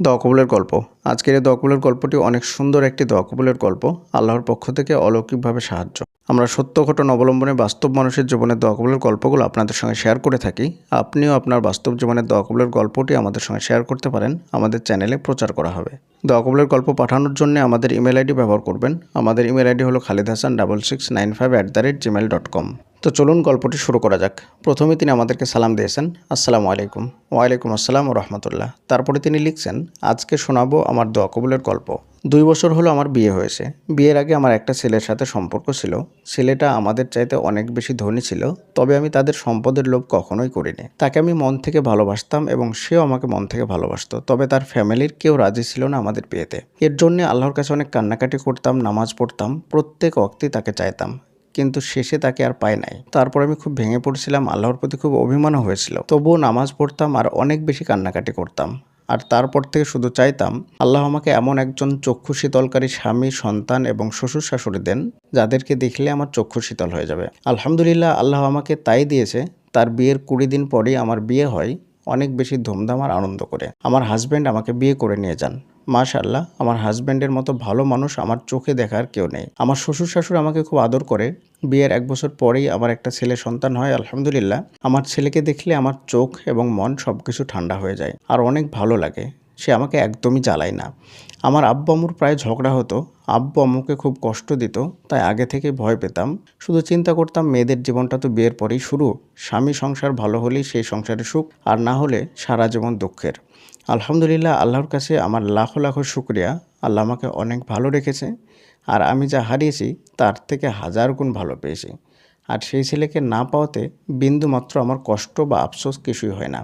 দোয়া কবুলের গল্প। আজকের এই দোয়া কবুলের গল্পটি অনেক সুন্দর একটি দোয়া কবুলের গল্প, আল্লাহর পক্ষ থেকে অলৌকিকভাবে সাহায্য। আমরা সত্য ঘটনা অবলম্বনে বাস্তব মানুষের জীবনের দোয়া কবুলের গল্পগুলো আপনাদের সঙ্গে শেয়ার করে থাকি। আপনিও আপনার বাস্তব জীবনের দোয়া কবুলের গল্পটি আমাদের সঙ্গে শেয়ার করতে পারেন। আমাদের চ্যানেলে প্রচার করা হবে। দোয়া কবুলের গল্প পাঠানোর জন্য আমাদের ইমেল আইডি ব্যবহার করবেন। আমাদের ইমেল আইডি হলো Khalid Hasan double six nine five at the rate Gmail dot com তো চলুন গল্পটি শুরু করা যাক। প্রথমে তিনি আমাদেরকে সালাম দিয়েছেন, আসসালামু আলাইকুম। ওয়ালাইকুম আসসালাম রহমতুল্লাহ। তারপরে তিনি লিখছেন, আজকে শোনাবো আমার দোয়া কবুলের গল্প। দুই বছর হলো আমার বিয়ে হয়েছে। বিয়ের আগে আমার একটা ছেলের সাথে সম্পর্ক ছিল। ছেলেটা আমাদের চাইতে অনেক বেশি ধনী ছিল, তবে আমি তাদের সম্পদের লোভ কখনোই করিনি। তাকে আমি মন থেকে ভালোবাসতাম এবং সেও আমাকে মন থেকে ভালোবাসত, তবে তার ফ্যামিলির কেউ রাজি ছিল না আমাদের বিয়েতে। এর জন্য আল্লাহর কাছে অনেক কান্নাকাটি করতাম, নামাজ পড়তাম, প্রত্যেক অক্তি তাকে চাইতাম। কিন্তু শেষে তাকে আর পাই নাই। তারপর আমি খুব ভেঙে পড়ছিলাম, আল্লাহর প্রতি খুব অভিমানও হয়েছিল। তবুও নামাজ পড়তাম আর অনেক বেশি কান্নাকাটি করতাম। আর তারপর থেকে শুধু চাইতাম, আল্লাহ আমাকে এমন একজন চক্ষু শীতলকারী স্বামী, সন্তান এবং শ্বশুর শাশুড়ি দেন, যাদেরকে দেখলে আমার চক্ষু শীতল হয়ে যাবে। আলহামদুলিল্লাহ, আল্লাহ আমাকে তাই দিয়েছে, তার বিয়ের কুড়ি দিন পরেই আমার বিয়ে হয়, অনেক বেশি ধুমধাম আর আনন্দ করে। আমার হাজব্যান্ড আমাকে বিয়ে করে নিয়ে যান। মাশাল্লাহ আমার হাজব্যান্ডের মতো ভালো মানুষ আমার চোখে দেখার কেউ নেই। আমার শ্বশুর শাশুড়ি আমাকে খুব আদর করে। বিয়ের এক বছর পরেই আমার একটা ছেলে সন্তান হয়, আলহামদুলিল্লাহ। আমার ছেলেকে দেখলে আমার চোখ এবং মন সব কিছু ঠান্ডা হয়ে যায় আর অনেক ভালো লাগে। সে আমাকে একদমই জ্বালায় না। আমার আব্বু আম্মুর প্রায় ঝগড়া হতো। আব্বু আম্মুকে খুব কষ্ট দিত, তাই আগে থেকে ভয় পেতাম। শুধু চিন্তা করতাম, মেয়েদের জীবনটা তো বিয়ের পরেই শুরু। স্বামী সংসার ভালো হলেই সেই সংসারে সুখ, আর না হলে সারা জীবন দুঃখের। আলহামদুলিল্লাহ, আল্লাহর কাছে আমার লাখো লাখো শুক্রিয়া। আল্লাহ আমাকে অনেক ভালো রেখেছে। আর আমি যা হারিয়েছি, তার থেকে হাজার গুণ ভালো পেয়েছি। আর সেই ছেলেকে না পাওয়াতে বিন্দু মাত্র আমার কষ্ট বা আফসোস কিছুই হয় না।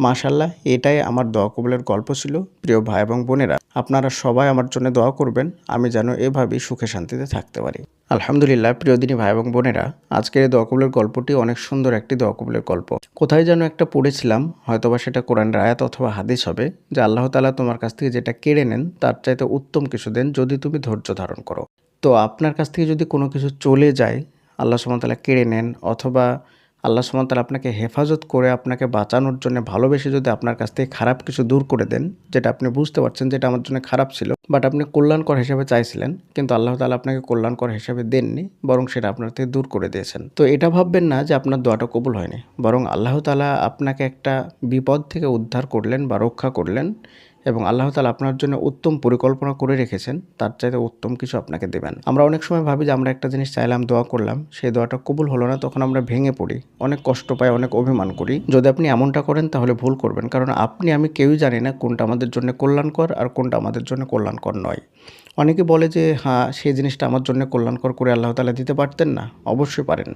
মাশাল্লাহ এটাই আমার দোয়া কবুলের গল্প ছিল, প্রিয় ভাই এবং বোনেরা। আপনারা সবাই আমার জন্য দোয়া করবেন, আমি যেন এভাবেই সুখে শান্তিতে থাকতে পারি। আলহামদুলিল্লাহ, প্রিয় দিনী ভাই এবং বোনেরা, আজকের এই দোয়া কবুলের গল্পটি অনেক সুন্দর একটি দোয়া কবুলের গল্প। কোথায় যেন একটা পড়েছিলাম, হয়তোবা সেটা কোরআন রায়াত অথবা হাদিস হবে, যে আল্লাহ তালা তোমার কাছ থেকে যেটা কেড়ে নেন, তার চাইতে উত্তম কিছু দেন, যদি তুমি ধৈর্য ধারণ করো। তো আপনার কাছ থেকে যদি কোনো কিছু চলে যায় আল্লাহ সুমতালা কেড়ে নেন অথবা আল্লাহ সুমতালা আপনাকে হেফাজত করে আপনাকে বাঁচানোর জন্য ভালোবেসে যদি আপনার কাছ থেকে খারাপ কিছু দূর করে দেন, যেটা আপনি বুঝতে পারছেন যেটা আমার জন্য খারাপ ছিল বাট আপনি কল্যাণকর হিসেবে চাইছিলেন, কিন্তু আল্লাহ তালা আপনাকে কল্যাণকর হিসেবে দেননি, বরং সেটা আপনার থেকে দূর করে দিয়েছেন। তো এটা ভাববেন না যে আপনার দোয়াটা কবুল হয়নি, বরং আল্লাহ তালা আপনাকে একটা বিপদ থেকে উদ্ধার করলেন বা রক্ষা করলেন এবং আল্লাহ তালা আপনার জন্য উত্তম পরিকল্পনা করে রেখেছেন, তার চাইতে উত্তম কিছু আপনাকে দেবেন। আমরা অনেক সময় ভাবি যে আমরা একটা জিনিস চাইলাম, দোয়া করলাম, সেই দোয়াটা কবুল হলো না, তখন আমরা ভেঙে পড়ি, অনেক কষ্ট পাই, অনেক অভিমান করি। যদি আপনি এমনটা করেন, তাহলে ভুল করবেন, কারণ আপনি, আমি কেউই জানি না কোনটা আমাদের জন্য কল্যাণকর আর কোনটা আমাদের জন্য কল্যাণকর নয়। অনেকে বলে যে হ্যাঁ সেই জিনিসটা আমার জন্য কল্যাণকর করে আল্লাহ তালা দিতে পারতেন না। অবশ্যই পারেন।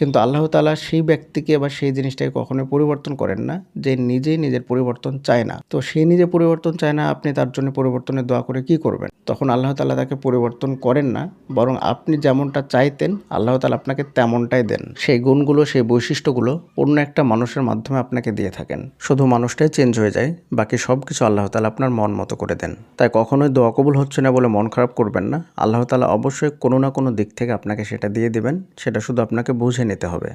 কিন্তু আল্লাহ তালা সেই ব্যক্তিকে বা সেই জিনিসটাকে কখনোই পরিবর্তন করেন না, যে নিজেই নিজের পরিবর্তন চায় না। তো সে নিজে পরিবর্তন চায় না, আপনি তার জন্য পরিবর্তনের দোয়া করে কি করবেন? তখন আল্লাহ তালা তাকে পরিবর্তন করেন না, বরং আপনি যেমনটা চাইতেন, আল্লাহ তালা আপনাকে তেমনটাই দেন। সেই গুণগুলো, সেই বৈশিষ্ট্যগুলো অন্য একটা মানুষের মাধ্যমে আপনাকে দিয়ে থাকেন। শুধু মানুষটাই চেঞ্জ হয়ে যায়, বাকি সব কিছু আল্লাহ তালা আপনার মন মতো করে দেন। তাই কখনোই দোয়া কবুল হচ্ছে না বলে মন খারাপ করবেন না। আল্লাহ তালা অবশ্যই কোনো না কোনো দিক থেকে আপনাকে সেটা দিয়ে দেবেন, সেটা শুধু আপনাকে বুঝে নিতে হবে।